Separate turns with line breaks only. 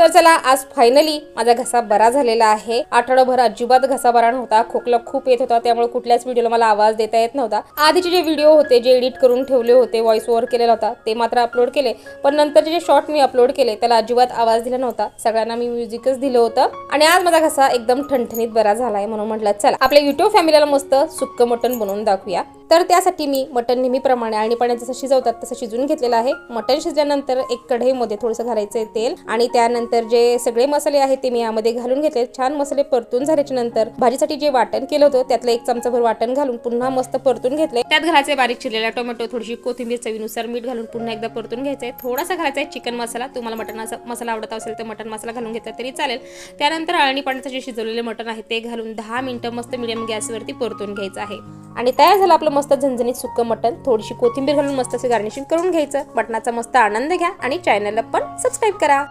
तर चला आज फायनली माझा घसा बरा झालेला आहे. आठवडाभर अजिबात घसा बरा नव्हता. खोकला खूप येत होता त्यामुळे कुठल्याच व्हिडिओला मला आवाज देता येत नव्हता. आधीचे जे व्हिडिओ होते जे एडिट करून ठेवले होते व्हॉइस ओव्हर केलेला होता ते मात्र अपलोड केले. पण नंतरचे जे शॉर्ट मी अपलोड केले त्याला अजिबात आवाज दिला नव्हता. सगळ्यांना मी म्युझिकच दिलं होतं. आणि आज माझा घसा एकदम ठणठणीत बरा झालाय म्हणून म्हटलं चला आपल्या युट्यूब फॅमिलीला मस्त सुक्क मटण बनवून दाखवूया. तर त्यासाठी मी मटण नेहमीप्रमाणे आणि पाण्यात जसं शिजवतात तसं शिजून घेतलेलं आहे. मटण शिजल्यानंतर एक कढईमध्ये थोडंसं घालायचं आहे तेल आणि त्यानंतर जे सगळे मसाले आहेत ते मी यामध्ये घालून घेतले. छान मसाले परतून झाल्याच्यानंतर भाजीसाठी जे वाटण केलं होतं त्यातलं एक चमचाभर वाटण घालून पुन्हा मस्त परतून घेतले. त्यात घालायचे बारीक चिरलेला टोमॅटो थोडीशी कोथिंबीर चवीनुसार मीठ घालून पुन्हा एकदा परतून घ्यायचं. आहे थोडासा घालायचा आहे चिकन मसाला. तुम्हाला मटन मसाला आवडत असेल तर मटण मसाला घालून घेतला तरी चालेल. त्यानंतर अळणी पाण्याचं जे शिजवलेले मटण आहे ते घालून दहा मिनिटं मस्त मिडियम गॅसवरती परतून घ्यायचं आहे. आणि तयार झालं आपलं मस्त झणझणीत सुक्क मटण. थोडीशी कोथिंबीर घालून मस्त असे गार्निशिंग करून घ्यायचं. मटणाचा मस्त आनंद घ्या आणि चॅनलला पण सबस्क्राईब करा.